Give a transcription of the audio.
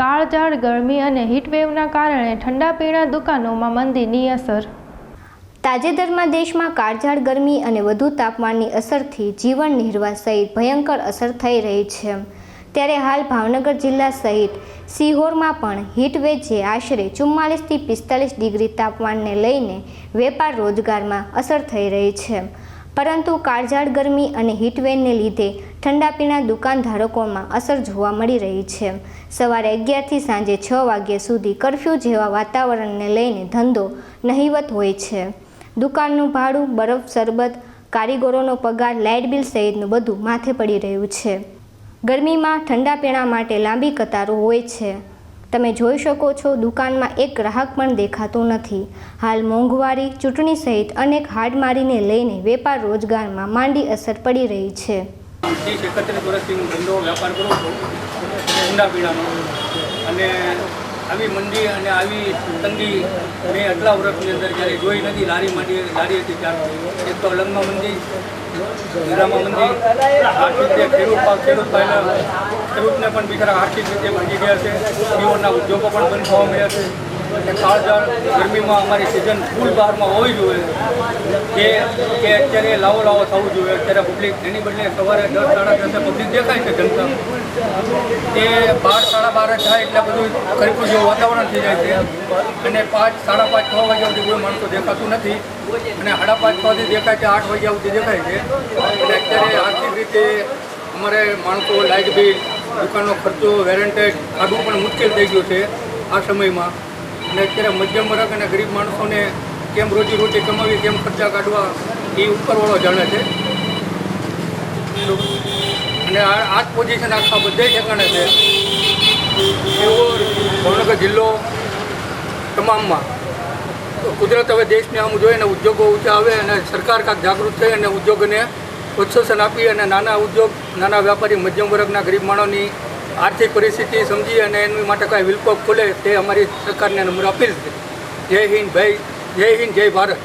કાળઝાળ ગરમી અને હીટવેવના કારણે ઠંડા પીણા દુકાનોમાં મંદીની અસર. તાજેતરમાં દેશમાં કાળઝાળ ગરમી અને વધુ તાપમાનની અસરથી જીવન નિર્વાહ સહિત ભયંકર અસર થઈ રહી છે. ત્યારે હાલ ભાવનગર જિલ્લા સહિત સિહોરમાં પણ હીટવેવ જે આશરે ચુમ્માલીસથી પિસ્તાલીસ ડિગ્રી તાપમાનને લઈને વેપાર રોજગારમાં અસર થઈ રહી છે. પરંતુ કાળઝાળ ગરમી અને હીટવેવને લીધે ઠંડા પીણા દુકાનધારકોમાં અસર જોવા મળી રહી છે. સવારે અગિયારથી સાંજે છ વાગ્યા સુધી કરફ્યુ જેવા વાતાવરણને લઈને ધંધો નહિવત હોય છે. દુકાનનું ભાડું, બરફ, શરબત, કારીગરોનો પગાર, લાઇટ બિલ સહિતનું બધું માથે પડી રહ્યું છે. ગરમીમાં ઠંડા પીણા માટે લાંબી કતારો હોય છે. તમે જોઈ શકો છો, દુકાનમાં એક ગ્રાહક પણ દેખાતો નથી. હાલ મોંઘવારી, ચૂંટણી સહિત અનેક હાડમારીને લઈને વેપાર રોજગારમાં માંડી અસર પડી રહી છે. અને આવી મંદી અને આવી તંગી મેં આટલા વર્ષની અંદર જ્યારે જોઈ નથી. લારી માંડી, લારી હતી ત્યારે એક તો અલંગમાં મંદી હીરામાં મંદી આર્થિક રીતે ખેડૂત ખેડૂત ભાઈના, ખેડૂતને પણ બિચારા આર્થિક રીતે ભાગી ગયા છે. જીવનના ઉદ્યોગો પણ બંધ થવા મળ્યા છે. અને કાળજાળ ગરમીમાં અમારી સિઝન ફૂલ બહારમાં હોવી જોઈએ. કે કે અત્યારે લાવો લાવો થવું જોઈએ. અત્યારે પબ્લિક એની બદલે સવારે દસ, સાડા દસે પબ્લિક દેખાય છે જનતા. એ બાર, સાડા બાર થાય એટલે બધું ખરીફું જેવું વાતાવરણ થઈ જાય છે. અને પાંચ, સાડા પાંચ, છ વાગ્યા સુધી કોઈ માણસો દેખાતું નથી. અને સાડા પાંચ છથી દેખાય છે, આઠ વાગ્યા સુધી દેખાય છે. અને અત્યારે આર્થિક રીતે અમારે માણસો લાઇટ બિલ, દુકાનનો ખર્ચો વેરંટેજ કાઢવું પણ મુશ્કેલ થઈ ગયું છે આ સમયમાં. અને અત્યારે મધ્યમ વર્ગ અને ગરીબ માણસોને કેમ રોજીરોટી કમાવી, કેમ ખર્ચા કાઢવા, એ ઉપરવાળો જાણે છે. અને આ જ પોઝિશન આખા બધે ઠેકાણે છે. એવો ભાવનગર જિલ્લો, તમામમાં. કુદરત હવે દેશને આમ જોઈએ અને ઉદ્યોગો ઊંચા આવે અને સરકાર કાંક જાગૃત થઈ અને ઉદ્યોગને પ્રોત્સાહન આપી અને નાના ઉદ્યોગ, નાના વ્યાપારી, મધ્યમ વર્ગના ગરીબ માણસની આર્થિક પરિસ્થિતિ, સમજી અને એની માટે કાંઈ વિકલ્પ ખુલે તે અમારી સરકારને નમ્ર અપીલ છે. જય હિન્દ, ભાઈ, જય હિન્દ, જય ભારત.